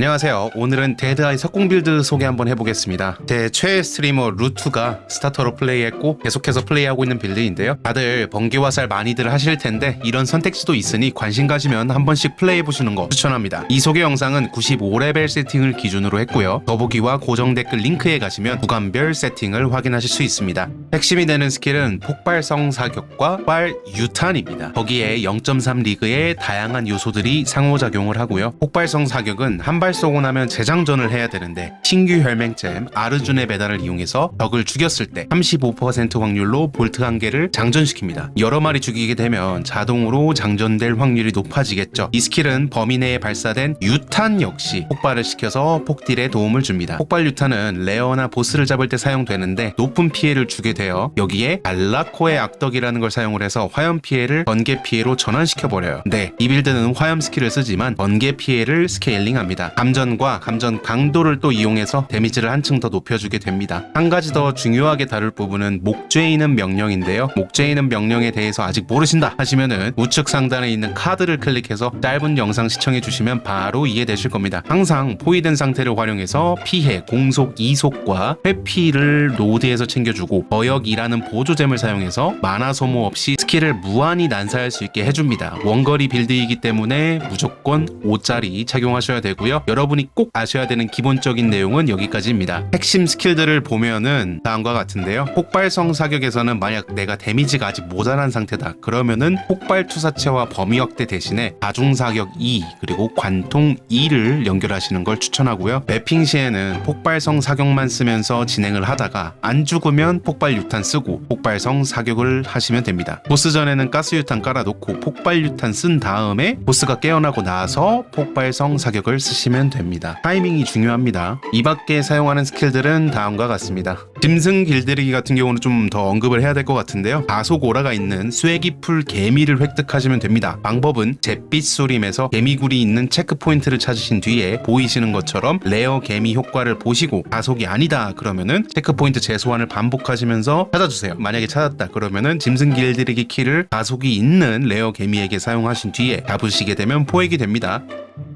안녕하세요. 오늘은 데드아이 석궁 빌드 소개 한번 해보겠습니다. 제 최애 스트리머 루투가 스타터로 플레이했고 계속해서 플레이하고 있는 빌드인데요. 다들 번개와 살 많이들 하실 텐데 이런 선택지도 있으니 관심 가지면 한 번씩 플레이해보시는 거 추천합니다. 이 소개 영상은 95레벨 세팅을 기준으로 했고요. 더보기와 고정 댓글 링크에 가시면 구간별 세팅을 확인하실 수 있습니다. 핵심이 되는 스킬은 폭발성 사격과 폭발 유탄입니다. 거기에 0.3 리그의 다양한 요소들이 상호작용을 하고요. 폭발성 사격은 한발 쏘고 나면 재장전을 해야 되는데 신규 혈맹잼 아르준의 배달을 이용해서 적을 죽였을 때 35% 확률로 볼트 한 개를 장전시킵니다. 여러 마리 죽이게 되면 자동으로 장전될 확률이 높아지겠죠. 이 스킬은 범위 내에 발사된 유탄 역시 폭발을 시켜서 폭딜에 도움을 줍니다. 폭발 유탄은 레어나 보스를 잡을 때 사용되는데 높은 피해를 주게 되어 여기에 알라코의 악덕이라는 걸 사용을 해서 화염 피해를 번개 피해로 전환시켜 버려요. 네, 이 빌드는 화염 스킬을 쓰지만 번개 피해를 스케일링합니다. 감전과 감전 강도를 또 이용해서 데미지를 한층 더 높여주게 됩니다. 한 가지 더 중요하게 다룰 부분은 목죄이는 명령인데요. 목죄이는 명령에 대해서 아직 모르신다 하시면은 우측 상단에 있는 카드를 클릭해서 짧은 영상 시청해 주시면 바로 이해되실 겁니다. 항상 포위된 상태를 활용해서 피해, 공속, 이속과 회피를 노드에서 챙겨주고 버역이라는 보조잼을 사용해서 마나 소모 없이 스킬을 무한히 난사할 수 있게 해줍니다. 원거리 빌드이기 때문에 무조건 5짜리 착용하셔야 되고요. 여러분이 꼭 아셔야 되는 기본적인 내용은 여기까지입니다. 핵심 스킬들을 보면은 다음과 같은데요. 폭발성 사격에서는 만약 내가 데미지가 아직 모자란 상태다. 그러면은 폭발 투사체와 범위 확대 대신에 다중 사격 2 그리고 관통 2를 연결하시는 걸 추천하고요. 매핑 시에는 폭발성 사격만 쓰면서 진행을 하다가 안 죽으면 폭발 유탄 쓰고 폭발성 사격을 하시면 됩니다. 보스 전에는 가스 유탄 깔아놓고 폭발 유탄 쓴 다음에 보스가 깨어나고 나서 폭발성 사격을 쓰시면 됩니다. 타이밍이 중요합니다. 이 밖에 사용하는 스킬들은 다음과 같습니다. 짐승 길들이기 같은 경우는 좀 더 언급을 해야 될 것 같은데요. 다속 오라가 있는 쇠기풀 개미를 획득하시면 됩니다. 방법은 잿빛 소림에서 개미굴이 있는 체크 포인트를 찾으신 뒤에 보이시는 것처럼 레어 개미 효과를 보시고 다속이 아니다 그러면은 체크 포인트 재소환을 반복하시면서 찾아주세요. 만약에 찾았다 그러면은 짐승 길들이기 키를 다속이 있는 레어 개미에게 사용하신 뒤에 잡으시게 되면 포획이 됩니다.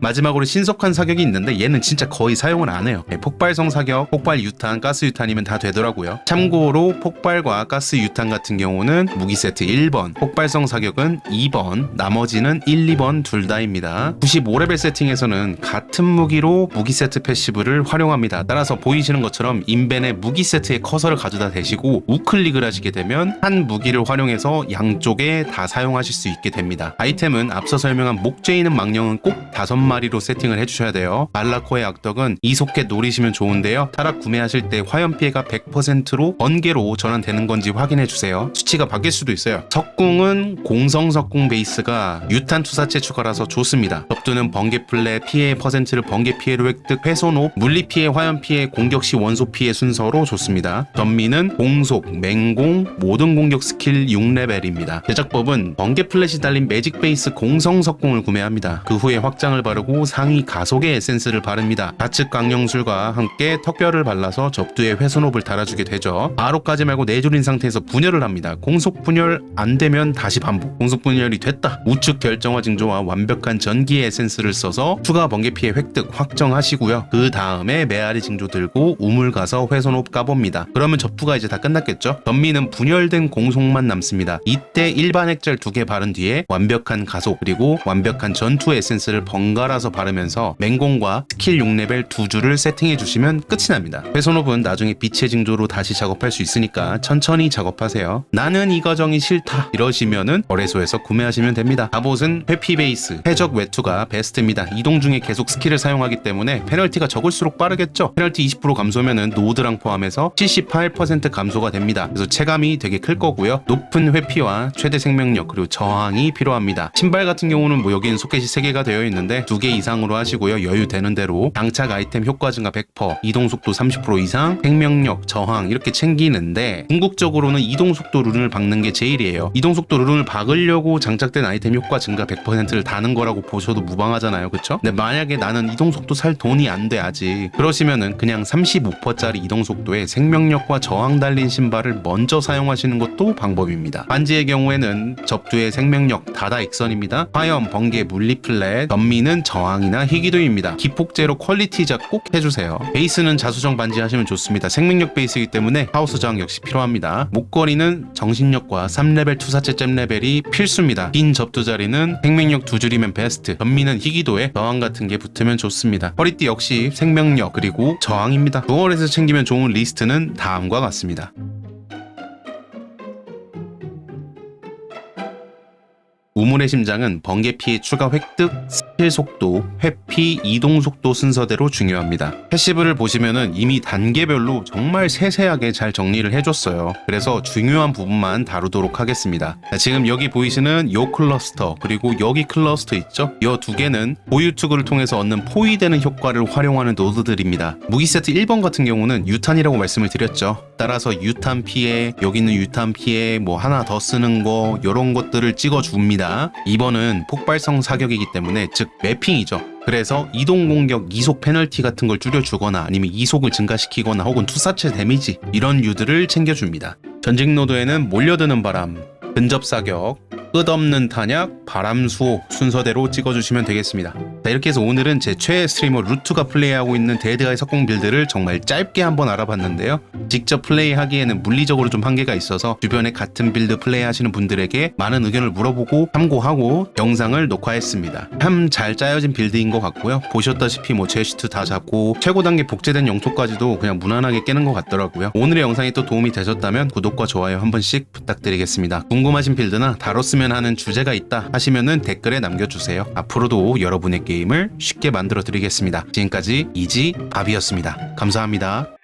마지막으로 신속한 사격이 있는데 얘는 진짜 거의 사용을 안 해요. 네, 폭발성 사격, 폭발 유탄, 가스 유탄이면 다 되더라고요. 참고로 폭발과 가스 유탄 같은 경우는 무기 세트 1번, 폭발성 사격은 2번, 나머지는 1, 2번 둘 다입니다. 95레벨 세팅에서는 같은 무기로 무기 세트 패시브를 활용합니다. 따라서 보이시는 것처럼 인벤의 무기 세트에 커서를 가져다 대시고 우클릭을 하시게 되면 한 무기를 활용해서 양쪽에 다 사용하실 수 있게 됩니다. 아이템은 앞서 설명한 목죄이는 망령은 꼭 다섯 마리로 세팅을 해주셔야 돼요. 말라코의 악덕은 이속해 노리시면 좋은데요. 타락 구매하실 때 화염 피해가 100%로 번개로 전환되는 건지 확인해 주세요. 수치가 바뀔 수도 있어요. 석궁은 공성 석궁 베이스가 유탄 투사체 추가라서 좋습니다. 접두는 번개 플레 피해 퍼센트를 번개 피해로 획득, 훼손 호 물리 피해, 화염 피해, 공격 시 원소 피해 순서로 좋습니다. 전미는 공속, 맹공, 모든 공격 스킬 6레벨입니다. 제작법은 번개 플랫이 달린 매직 베이스 공성 석궁을 구매합니다. 그 후에 확장을 바르고 상위 가속의 에센스를 바릅니다. 좌측 강령술과 함께 턱뼈를 발라서 접두에 훼손업을 달아주게 되죠. 바로까지 말고 내줄인 상태에서 분열을 합니다. 공속 분열 안 되면 다시 반복. 공속 분열이 됐다. 우측 결정화 징조와 완벽한 전기 에센스를 써서 추가 번개 피해 획득 확정하시고요. 그 다음에 메아리 징조 들고 우물 가서 훼손업 까봅니다. 그러면 접두가 이제 다 끝났겠죠? 전미는 분열된 공속만 남습니다. 이때 일반 핵절 두 개 바른 뒤에 완벽한 가속 그리고 완벽한 전투 에센스를 번갈아 서 바르면서 맹공과 스킬 6레벨 두 줄을 세팅해 주시면 끝이 납니다. 훼손업은 나중에 빛의 징조로 다시 작업할 수 있으니까 천천히 작업하세요. 나는 이 과정이 싫다 이러시면은 거래소에서 구매하시면 됩니다. 갑옷은 회피 베이스, 해적 외투가 베스트입니다. 이동 중에 계속 스킬을 사용하기 때문에 페널티가 적을수록 빠르겠죠. 페널티 20% 감소면은 노드랑 포함해서 78% 감소가 됩니다. 그래서 체감이 되게 클 거고요. 높은 회피와 최대 생명력 그리고 저항이 필요합니다. 신발 같은 경우는 뭐 여기는 소켓이 3개가 되어 있는데 두 개 이상으로 하시고요. 여유 되는 대로 장착 아이템 효과 증가 100%, 이동 속도 30% 이상, 생명력, 저항 이렇게 챙기는데 궁극적으로는 이동 속도 룬을 박는 게 제일이에요. 이동 속도 룬을 박으려고 장착된 아이템 효과 증가 100%를 다는 거라고 보셔도 무방하잖아요. 그쵸? 근데 만약에 나는 이동 속도 살 돈이 안 돼 아직 그러시면은 그냥 35%짜리 이동 속도에 생명력과 저항 달린 신발을 먼저 사용하시는 것도 방법입니다. 반지의 경우에는 접두의 생명력 다다 익선입니다. 화염, 번개, 물리 플랫, 전미는 저항이나 희귀도입니다. 기폭제로 퀄리티 잡꼭 해주세요. 베이스는 자수정 반지 하시면 좋습니다. 생명력 베이스이기 때문에 하우스 저항 역시 필요합니다. 목걸이는 정신력과 3레벨 투사체 잼 레벨이 필수입니다. 긴 접두 자리는 생명력 두 줄이면 베스트. 전미는 희귀도에 저항 같은 게 붙으면 좋습니다. 허리띠 역시 생명력 그리고 저항입니다. 두월에서 챙기면 좋은 리스트는 다음과 같습니다. 우물의 심장은 번개 피해 추가 획득, 스킬 속도, 회피, 이동 속도 순서대로 중요합니다. 패시브를 보시면은 이미 단계별로 정말 세세하게 잘 정리를 해줬어요. 그래서 중요한 부분만 다루도록 하겠습니다. 자, 지금 여기 보이시는 요 클러스터 그리고 여기 클러스터 있죠? 이 두 개는 보유 투구를 통해서 얻는 포위되는 효과를 활용하는 노드들입니다. 무기 세트 1번 같은 경우는 유탄이라고 말씀을 드렸죠. 따라서 유탄 피해, 여기 있는 유탄 피해, 뭐 하나 더 쓰는 거 이런 것들을 찍어줍니다. 2번은 폭발성 사격이기 때문에 즉 매핑이죠. 그래서 이동 공격 이속 페널티 같은 걸 줄여주거나 아니면 이속을 증가시키거나 혹은 투사체 데미지 이런 유들을 챙겨줍니다. 전직 노드에는 몰려드는 바람, 근접 사격, 끝없는 탄약, 바람 수호 순서대로 찍어주시면 되겠습니다. 자, 이렇게 해서 오늘은 제 최애 스트리머 루트가 플레이하고 있는 데드아이 석공 빌드를 정말 짧게 한번 알아봤는데요. 직접 플레이하기에는 물리적으로 좀 한계가 있어서 주변에 같은 빌드 플레이하시는 분들에게 많은 의견을 물어보고 참고하고 영상을 녹화했습니다. 참 잘 짜여진 빌드인 것 같고요. 보셨다시피 뭐 제시트 다 잡고 최고 단계 복제된 영토까지도 그냥 무난하게 깨는 것 같더라고요. 오늘의 영상이 또 도움이 되셨다면 구독과 좋아요 한 번씩 부탁드리겠습니다. 궁금하신 빌드나 다뤘 으면 하는 주제가 있다 하시면은 댓글에 남겨주세요. 앞으로도 여러분의 게임을 쉽게 만들어 드리겠습니다. 지금까지 이지 밥이었습니다. 감사합니다.